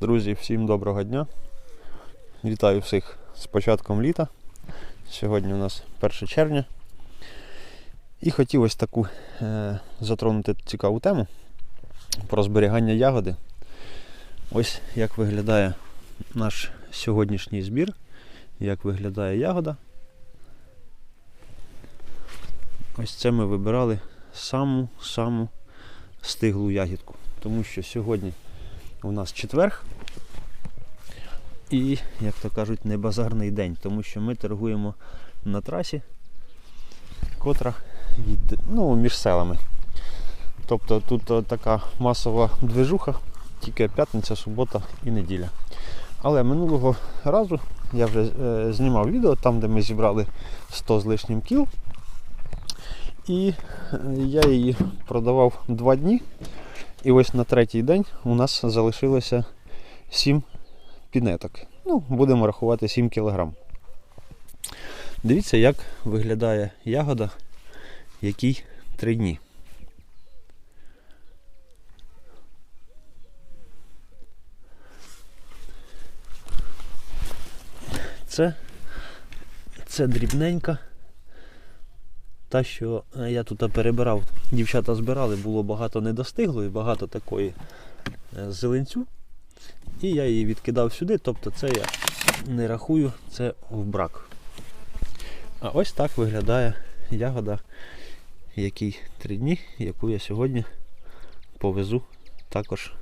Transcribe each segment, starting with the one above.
Друзі, всім доброго дня. Вітаю всіх з початком літа. Сьогодні у нас 1 червня. І хотів ось таку е, затронути цікаву тему про зберігання ягоди. Ось як виглядає наш сьогоднішній збір, як виглядає ягода. Ось це ми вибирали саму-саму стиглу ягідку. Тому що сьогодні у нас четверг. І, як то кажуть, не базарний день, тому що ми торгуємо на трасі, котра від, ну, між селами. Тобто тут така масова движуха, тільки п'ятниця, субота і неділя. Але минулого разу я вже е, знімав відео там, де ми зібрали 100 з лишнім кіл. І е, я її продавав два дні. І ось на третій день у нас залишилося 7 пінеток. Ну, будемо рахувати 7 кг. Дивіться, як виглядає ягода, якій 3 дні. Це, це дрібненька. Та, що е, я тут перебирав, дівчата збирали, було багато недостиглої, багато такої е, зеленцю. І я її відкидав сюди, тобто це я не рахую, це в брак. А ось так виглядає ягода, якій три дні, яку я сьогодні повезу також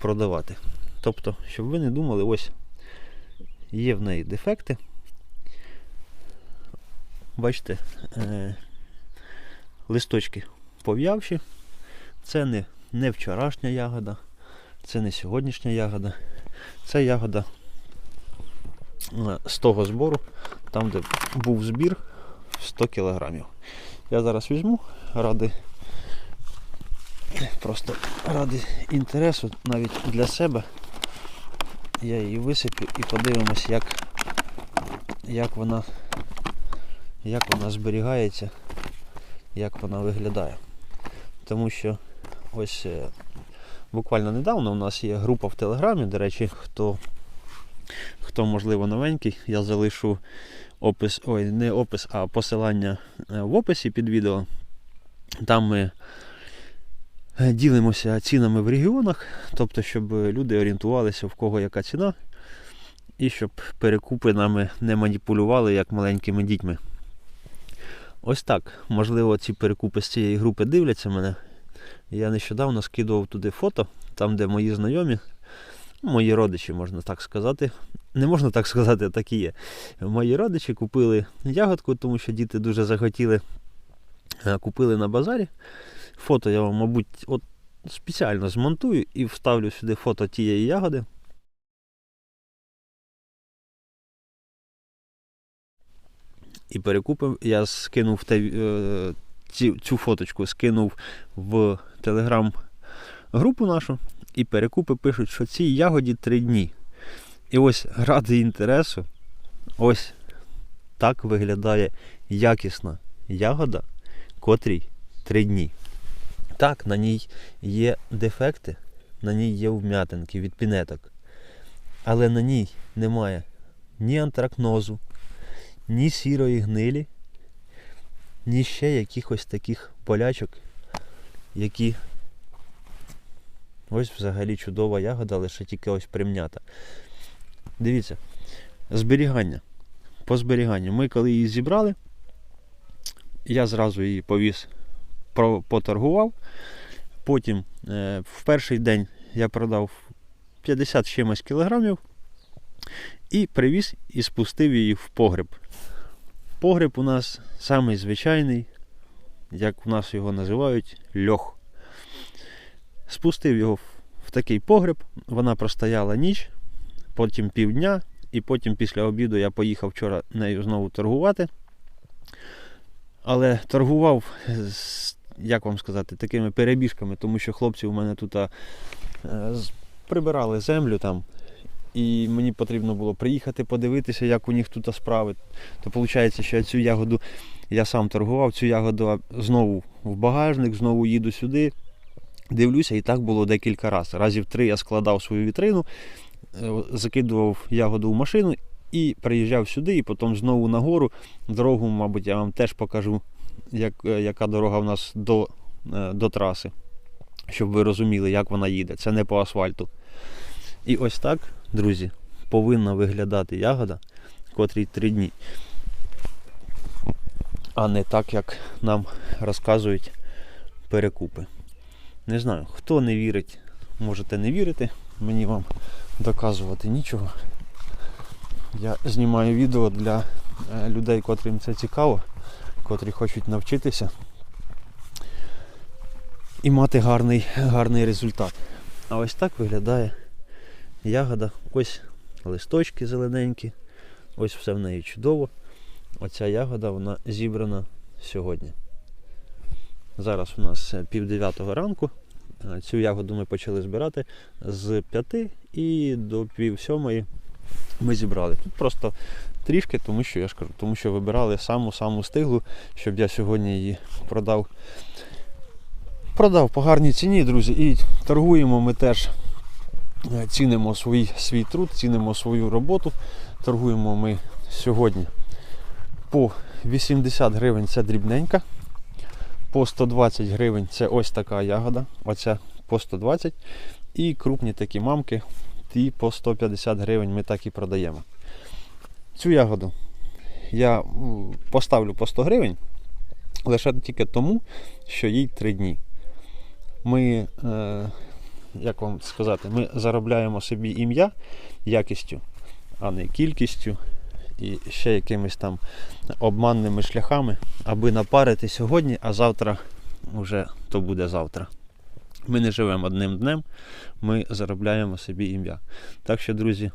продавати. Тобто, щоб ви не думали, ось є в неї дефекти. Бачите, е, листочки пов'явші. Це не, не вчорашня ягода, це не сьогоднішня ягода. Це ягода е, з того збору, там, де був збір 100 кілограмів. Я зараз візьму ради просто ради інтересу, навіть для себе. Я її висиплю і подивимось, як, як вона як вона зберігається, як вона виглядає. Тому що ось е, буквально недавно у нас є група в Телеграмі, до речі, хто, хто можливо новенький, я залишу опис, ой, не опис, а посилання е, в описі під відео. Там ми е, ділимося цінами в регіонах, тобто, щоб люди орієнтувалися, в кого яка ціна, і щоб перекупи нами не маніпулювали як маленькими дітьми. Ось так. Можливо, ці перекупи з цієї групи дивляться мене. Я нещодавно скидував туди фото, там, де мої знайомі, мої родичі, можна так сказати. Не можна так сказати, так і є. Мої родичі купили ягодку, тому що діти дуже захотіли. Е, Купили на базарі. Фото я вам, мабуть, от спеціально змонтую і вставлю сюди фото тієї ягоди. І перекупив. Я скинув е, цю фоточку, скинув в телеграм групу нашу, і перекупи пишуть, що цій ягоді три дні. І ось ради інтересу, ось так виглядає якісна ягода, котрій три дні. Так, на ній є дефекти, на ній є вм'ятинки від пінеток, але на ній немає ні антракнозу, ні сірої гнилі, ні ще якихось таких болячок, які ось взагалі чудова ягода, лише тільки ось примнята. Дивіться, зберігання. По зберіганню. Ми коли її зібрали, я зразу її повіз, поторгував. Потім е, в перший день я продав 50 чимось кілограмів і привіз і спустив її в погреб. Погреб у нас самий звичайний, як у нас його називають, льох. Спустив його в- такий погреб, вона простояла ніч, потім півдня, і потім після обіду я поїхав вчора нею знову торгувати. Але торгував як вам сказати, такими перебіжками, тому що хлопці у мене тут прибирали землю там. І мені потрібно було приїхати подивитися, як у них тут справи. То виходить, що я цю ягоду я сам торгував, цю ягоду знову в багажник, знову їду сюди. Дивлюся, і так було декілька разів. Разів три я складав свою вітрину, е, закидував ягоду в машину і приїжджав сюди, і потім знову нагору. Дорогу, мабуть, я вам теж покажу, як, е, яка дорога в нас до, е, до траси, щоб ви розуміли, як вона їде. Це не по асфальту. І ось так, друзі, повинна виглядати ягода, котрій три дні. А не так, як нам розказують перекупи. Не знаю, хто не вірить, можете не вірити. Мені вам доказувати нічого. Я знімаю відео для е, людей, котрим це цікаво, котрі хочуть навчитися і мати гарний, гарний результат. А ось так виглядає ягода. Ось листочки зелененькі, ось все в неї чудово. Оця ягода вона зібрана сьогодні. Зараз у нас е, пів дев'ятого ранку. Е, Цю ягоду ми почали збирати з п'яти і до пів сьомої ми зібрали. Тут просто трішки, тому що я ж кажу, тому що вибирали саму-саму стиглу, щоб я сьогодні її продав. Продав по гарній ціні, друзі, і торгуємо ми теж цінимо свій, свій труд, цінимо свою роботу. Торгуємо ми сьогодні по 80 гривень це дрібненька. По 120 гривень це ось така ягода. Оця по 120. І крупні такі мамки, ті по 150 гривень ми так і продаємо. Цю ягоду я поставлю по 100 гривень лише тільки тому, що їй 3 дні. Ми, е, як вам сказати, ми заробляємо собі ім'я якістю, а не кількістю і ще якимись там обманними шляхами, аби напарити сьогодні, а завтра вже то буде завтра. Ми не живемо одним днем, ми заробляємо собі ім'я. Так що, друзі,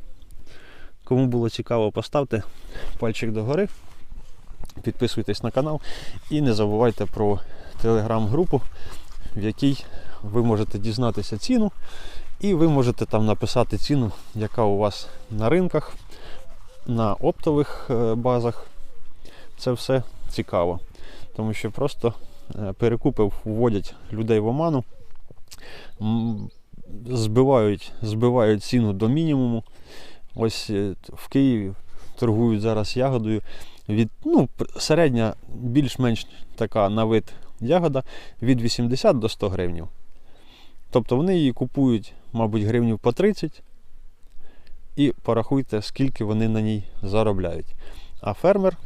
кому було цікаво, поставте пальчик догори, підписуйтесь на канал і не забувайте про телеграм-групу, в якій ви можете дізнатися ціну, і ви можете там написати ціну, яка у вас на ринках на оптових е, базах. Це все цікаво. Тому що просто е, перекупи вводять людей в оману, збивають, збивають ціну до мінімуму. Ось е, в Києві торгують зараз ягодою. Від, ну, середня, більш-менш така на вид ягода від 80 до 100 гривнів. Тобто вони її купують, мабуть, гривнів по 30 і порахуйте, скільки вони на ній заробляють. А фермер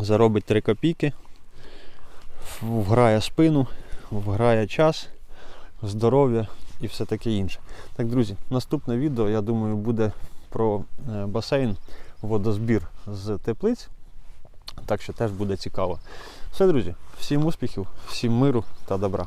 заробить 3 копійки, вграє спину, вграє час, здоров'я і все таке інше. Так, друзі, наступне відео, я думаю, буде про е, басейн, водозбір з теплиць. Так що теж буде цікаво. Все, друзі, всім успіхів, всім миру та добра.